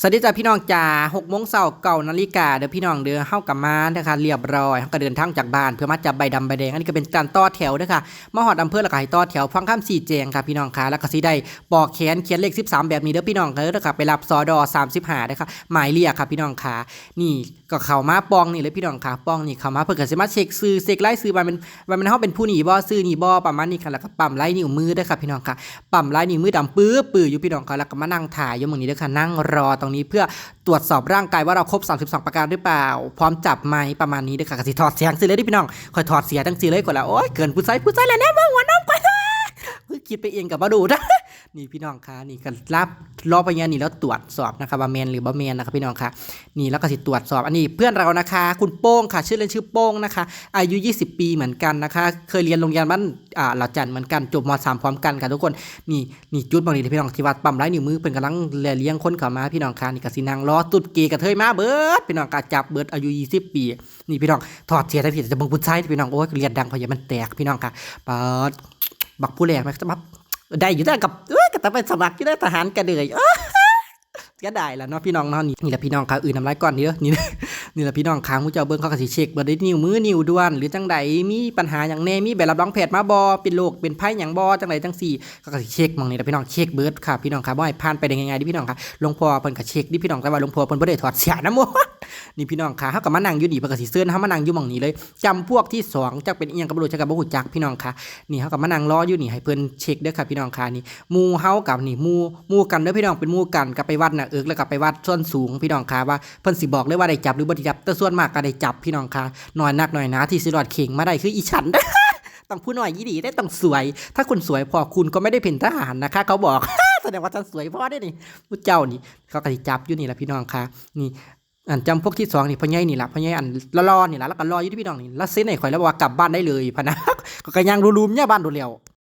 สวัสดีจ้าพี่น้องจ้าหกโมงเช้าเก่านาฬิกาเดี๋ยวพี่น้องเดินเข้ากับมานะคะเรียบร้อยเขาก็เดินทางจากบ้านเพื่อมาจับใบดำใบแดงอันนี้ก็เป็นการต่อแถวเด้อค่ะมาหอดอำเภอละก็ให้ต่อแถวฟังข้ามสี่แจงค่ะพี่น้องค่ะแล้วก็สิได้ปอกแขนเขียนเลข 13 แบบนี้เด้อพี่น้องเด้อค่ะไปรับสอดอ35เด้ค่ะหมายเรียกค่ะพี่น้องค่ะนี่ก็เข้ามาปองนี่เลยพี่น้องค่ะปองนี่เข้ามาเพื่อก็สิมาเช็คซื้อเช็คไล่ซื้อว่ามันว่ามันเฮาเป็นผู้หนีบ่ซื้อหนีบ่ประมาณนี้ค่ะแล้วก็ปั๊มไล่นิ้วมือเด้อค่ะพี่น้องค่ะปั๊มลายนิ้วมือดำปื้อปื้ออยู่พี่น้องค่ะแล้วก็มานั่งถ่ายอยู่มืองนี้ด้วยค่ะนั่งรอตรงนี้เพื่อตรวจสอบร่างกายว่าเราครบ 32 ประการหรือเปล่า พร้อมจับไหมประมาณนี้ด้วยค่ะกสิถอดเสียงสิเลยดิพี่น้องคอยถอดเสียทั้งสิเลยก่อนแล้วโอ้ยเกินผู้ใช้ผู้ใช้แล้วเนี่ยมึงหัวน้องกว่าเพิ่งคิดไปเองกับมาดูนะ นี่พี่น้องคะนี่ก็รับรอบไปเงี้ยนี่แล้วตรวจสอบนะคะว่าแมนหรือบ่แมนนะคะพี่น้องคะนี่แล้วก็สิตรวจสอบ อันนี้เพื่อนเรานะคะ คุณโป้งค่ะ ชื่อเล่นชื่อโป้งนะคะ อายุ 20 ปีเหมือนกันนะคะ เคยเรียนโรงเรียนบ้านอ่าเหล่าจันทร์เหมือนกันจบม .3 พร้อมกันค่ะทุกคนนี่นี่จุดบางทีพี่น้องที่วัดปั๊มไร้นิ้วมือเป็นกำลังเลี้ยงคนเข้ามาพี่น้องคะนี่ก็สินางรอตุดเกย์กระเทยมาเบิดพี่น้องกาจับเบิดอายุ 20 ปี นี่พี่น้องถอดเสียทันทีจะบิ่งผู้ชายที่พี่น้องโอ้ยเรียนดังพอยามันแตกพี่น้องค่ะปาดบักผู้แรกไหมจะมาได้อยู่ได้กับ เอ้ยก็ต้องไปสมัครอยู่ได้ทหารกระเดยเอ้ยก็ได้แล้วเนาะพี่น้องเนาะนี่นี่แหละพี่น้องค่ะอื่นน้ำลายก่อนนี่เด้อนี่นี่แหละพี่น้องค้างมูเจ้าเบิ้งเขาก็สิเช็คเบิดได้นิ้วมือนิ้วด้วน หรือจังใดมีปัญหาอย่างแน่มีแบบรับรองแพทย์มาบ่เป็นโรคเป็นไข้หยังบ่จังใดจังสี่เขาก็สิเช็คมองนี่แหละพี่น้องเช็คเบิร์ดค่ะพี่น้องค่ะบ่ให้ผ่านไปได้ง่ายๆดิพี่น้องค่ะหลวงพ่อเพิ่นก็เช็คดิพี่น้องแต่ว่าหลวงพ่อเพิ่นบ่ได้ถอดเสียนะหมด นี่พี่น้องค่ะเฮาก็มานั่งอยู่นี่เพิ่นก็สิเชิญเฮามานั่งอยู่หม่องนี้เลยจำพวกที่สองจักเป็นอีหยังก็บ่รู้จักก็บ่ฮู้จักพี่น้องค่ะนี่เฮาก็มานั่งรออยู่นี่ให้เพิ่นเช็คเด้อค่ะพี่น้องค่ะนี่หมู่เฮากับนี่หมู่หมู่กันเด้อพี่น้องเป็นหมู่กันก็ไปวัดน่ะเอิกแล้วก็ไปวัดส่วนสูงพี่น้องค่ะว่าเพิ่นสิบอกเลยว่าได้จับหรือบ่ได้จับแต่ส่วนมากก็ได้จับพี่น้องค่ะน้อยนักน้อยหนาที่สิรอดเข่งมาได้คืออีฉันต้องผู้น้อยยี่ดีได้ต้องสวย ถ้าคุณสวยพอคุณก็ไม่ได้เป็นทหารนะคะ เขาบอกแสดงว่าท่านสวยพอได้นี่ผู้เจ้านี่ เขาก็จับอยู่นี่แหละพี่น้องคะนี่ อันจำพวกที่สองนี่พ่อใหญ่นี่แหละพ่อใหญ่อันละรอนี่แหละแล้วก็รออยู่ที่พี่น้องนี่แล้วเซ็นไหนข่อยแล้วบอกว่ากลับบ้านได้เลยพะนะก็ยังรูมเนี่ยบ้านโดดเดี่ยว